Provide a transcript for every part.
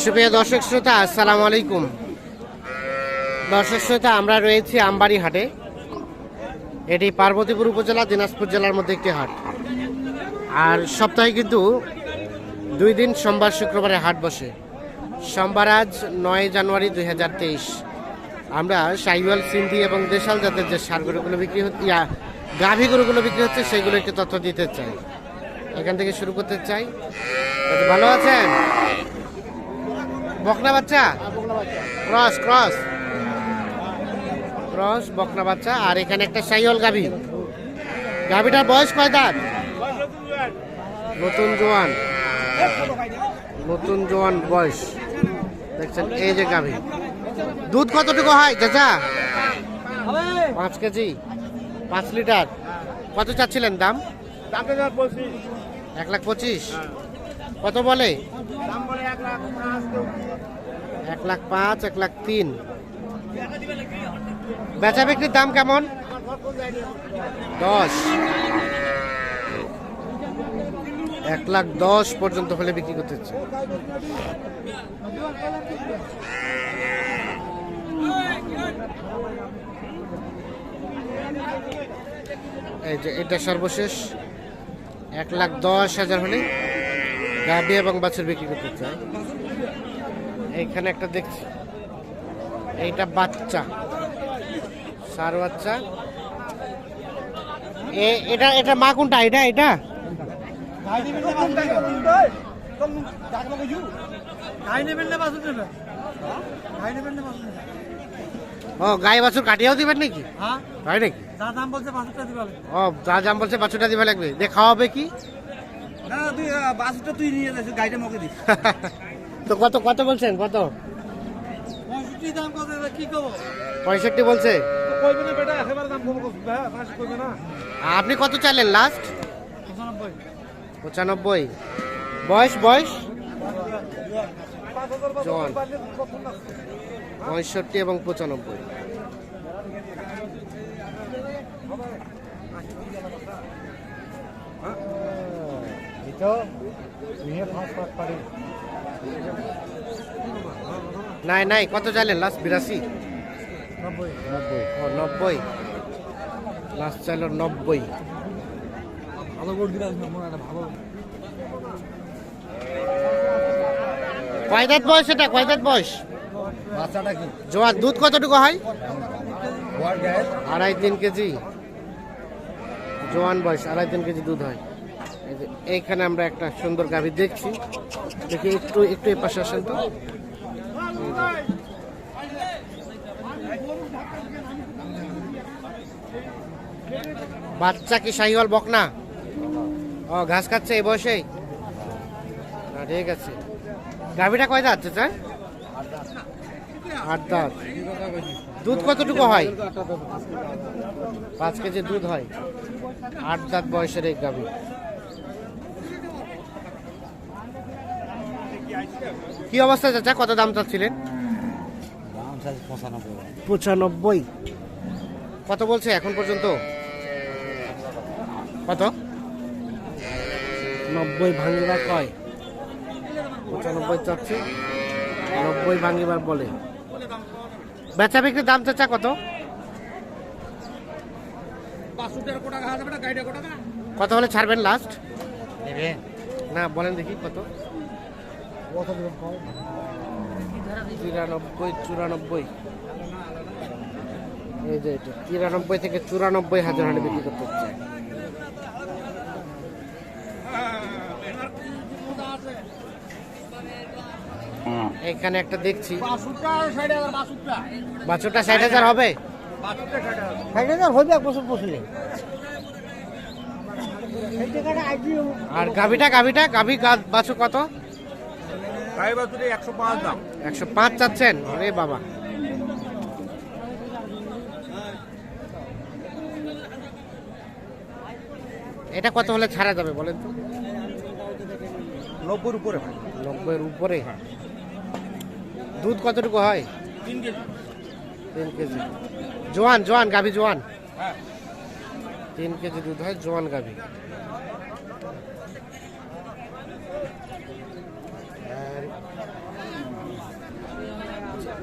সুপ্রিয় দর্শক শ্রোতা আসসালামু আলাইকুম। দর্শক শ্রোতা আমরা রয়েছি আমবাড়ি হাটে। এটি পার্বতীপুর উপজেলা দিনাজপুর জেলার মধ্যে একটি হাট। আর সপ্তাহে কিন্তু দুই দিন সোমবার শুক্রবারে হাট বসে। সোমবার আজ নয় জানুয়ারি দুই হাজার তেইশ। আমরা সাইওয়াল সিন্ধি এবং দেশাল জাতের যে সার গরুগুলো বিক্রি হচ্ছে ইয়া, গাভী গরুগুলো বিক্রি হচ্ছে সেগুলো একটু তথ্য দিতে চাই। এখান থেকে শুরু করতে চাই। ভালো আছেন? বকনা বাচ্চা? Cross cross. ক্রস বকনা বাচ্চা। আর এখানে একটা সাইওয়াল গাভী। গাভিটার বয়স কয় দাঁত? নতুন জোয়ান। নতুন জোয়ান বয়স। দেখছেন এই যে গাভী। দুধ কতটুকু হয় চাচা? পাঁচ কেজি। পাঁচ লিটার। কত চাচ্ছিলেন দাম? এক লাখ পঁচিশ। কত বলে? এক লাখ পাঁচ এক লাখ তিন। বেচা বিক্রির দাম কেমন? দশ। এক লাখ দশ পর্যন্ত হলে বিক্রি করতে হচ্ছে। এই যে এটা সর্বশেষ। এক লাখ দশ হাজার হলে গাভি এবং বাছুর বিক্রি করতে চাই এইখানে একটা দেখছি। এইটা বাচ্চা। সার বাচ্চা। এ এটা এটা মা কোনটা? এটা এটা? ও গাই বাছুর কাটিয়েও দিবেন নাকি? তাই নাকি? ও যা বলছে বাছুরটা দিবে লাগবে। দিয়ে খাওয়াবে কি? না তুই বাসটা তুই নিয়ে যাচ্ছিস গাড়িটা মকে দিস তো কত কত বলছেন? কত? পঁয়ষট্টি বলছে। দাম হ্যাঁ আপনি কত চাইলেন লাস্ট পঁচানব্বই। বয়স বয়স? জন। পঁয়ষট্টি এবং পঁচানব্বই। নাই নাই কত চাইলেন? লাস্ট বিরাশি? নব্বই। ও নব্বই। লাস্ট চাইল নব্বই। ভালো করে দিলাম ভালো। কয় বয়স এটা? কয় দাঁত বয়স? বাচ্চাটা কি? জোয়ার দুধ কতটুকু হয়? আড়াই তিন কেজি। জোয়ান বয়স আড়াই তিন কেজি দুধ হয়। এইখানে আমরা একটা সুন্দর গাভী দেখছি। দেখি একটু একটু এ পাশে আসেন তো। বাচ্চা কি শাহিওয়াল বকনা? ও, ঘাস খাচ্ছে এই বয়সেই? ঠিক আছে। গাভীটা কয় দাঁত, চাচা? আট দাঁত। দুধ কতটুকু হয়? পাঁচ কেজি দুধ হয়। আট দাঁত বয়সের এই গাভী। কি অবস্থা চাচা? কত দাম চাচ্ছিলেন? পঁচানব্বই। কত বলছে এখন পর্যন্ত? কত? নব্বই ভাঙিবার কয়? পঁচানব্বই চাচ্ছে। নব্বই ভাঙিবার বলে। বেচা বিক্রির দাম চাচা কত? কত হলে ছাড়বেন লাস্ট না বলেন দেখি কত। তিরানব্বই চুরানব্বই। এই যে এটা তিরানব্বই থেকে চুরানব্বই হাজার হলে বিক্রি করতে হচ্ছে। এখানে একটা দেখছি। বাছুরটা ষাট হাজার হবে? ষাট হাজার। হবে এক বছর পশুলে আর গাভিটা গাভিটা গাভি গা- বাছুর কত? বাছুরে একশো পাঁচ দাম। একশো পাঁচ চাচ্ছেন? রে বাবা। এটা কত হলে ছাড়া যাবে বলেন তো? নব্বইয়ের উপরে নব্বইয়ের উপরে? দুধ কতটুকু হয়? তিন কেজি। তিন কেজি। জোয়ান জোয়ান গাভি জোয়ান? হ্যাঁ। তিন কেজি দুধ হয় জোয়ান গাভি।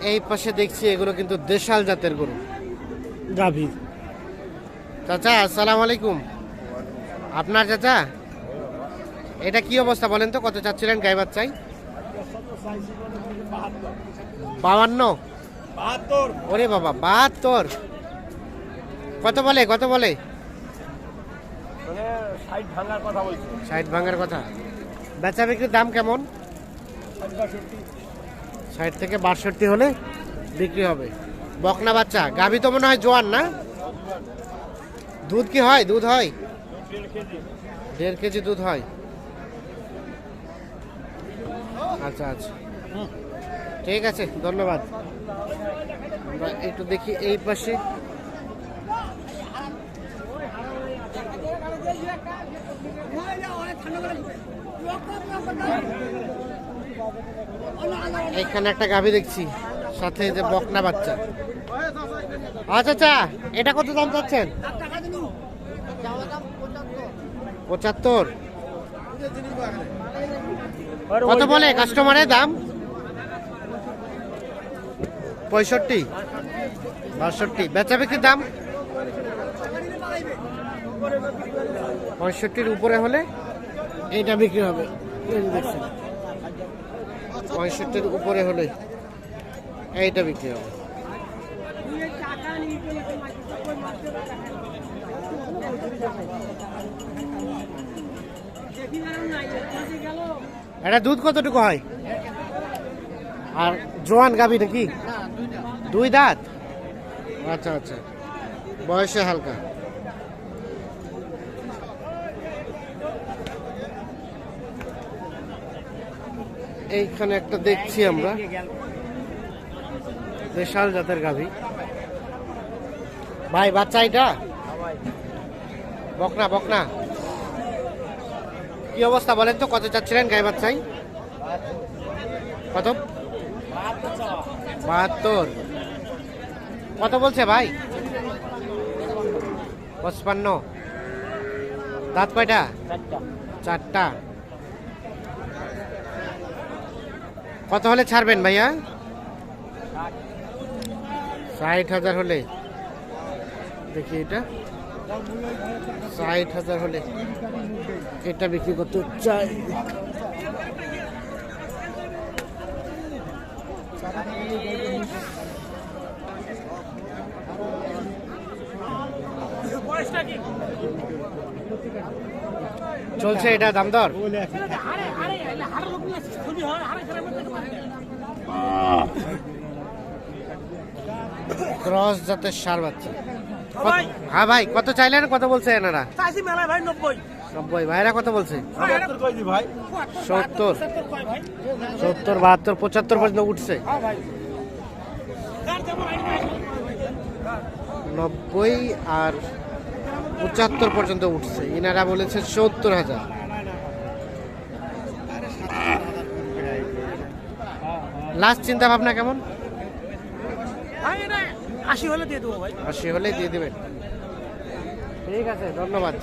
এই পাশে দেখছি এগুলো কিন্তু দেশাল জাতের গরু। গাভী। চাচা আসসালামু আলাইকুম। আপনার চাচা? এটা কি অবস্থা বলেন তো কত চাচ্ছিলেন গাই বাচ্চাই? বাবান্ন ওরে বাবা বাহাত্তর। কত বলে কত বলে? ষাট ভাঙার কথা। বেচা বিক্রির দাম কেমন? ষাট থেকে বাষট্টি হলে বিক্রি হবে বকনা বাচ্চা গাভি তো মনে হয় জোয়ান না দুধ কি হয় দুধ হয় দেড় কেজি দুধ হয় আচ্ছা আচ্ছা ঠিক আছে ধন্যবাদ আমরা একটু দেখি এই পাশে এখানে একটা গাভী দেখছি সাথে যে বকনা বাচ্চা। আচ্ছা আচ্ছা এটা কত দাম চাচ্ছেন? পঁচাত্তর। কত বলে কাস্টমারের দাম? পঁয়ষট্টি। বাষট্টি। বেচা বিক্রির দাম? পঁয়ষট্টির উপরে হলে এইটা বিক্রি হবে। দেখছেন। পঁয়ষট্টির উপরে হলে এইটা বিক্রি হবে। এটা দুধ কতটুকু হয়? আর জোয়ান গাবি নাকি? দুই দাঁত? আচ্ছা আচ্ছা। বয়সে হালকা। এইখানে একটা দেখছি আমরা। বিশাল জাতের গাভী। ভাই বাচ্চা এটা? বকনা বকনা। কি অবস্থা বলেন তো কত চাচ্ছিলেন গায়ে বাচ্চাই? কত? বাহাত্তর। কত বলছে ভাই? পঁচপান্ন। দাঁত কয়টা? চারটা। কত হলে ছাড়বেন ভাইয়া? ষাট হাজার হলে। দেখি এটা। ষাট হাজার হলে। এটা বিক্রি করতে চাই। চলছে এটা দাম দর? ক্রস জাতের সার বাচ্চা। হ্যাঁ ভাই। কত চাইলেন? কত বলছে এনারা? ভাই নব্বই। নব্বই। ভাইরা কত বলছে? সত্তর সত্তর কয় ভাই। সত্তর বাহাত্তর পঁচাত্তর পর্যন্ত উঠছে। হ্যাঁ নব্বই আর পঁচাত্তর পর্যন্ত উঠছে। ইনারা বলেছে সত্তর হাজার। লাস্ট চিন্তা ভাবনা কেমন আশি হলে দিয়ে দেবো ভাই। আশি হলে দিয়ে দেবেন। ঠিক আছে ধন্যবাদ।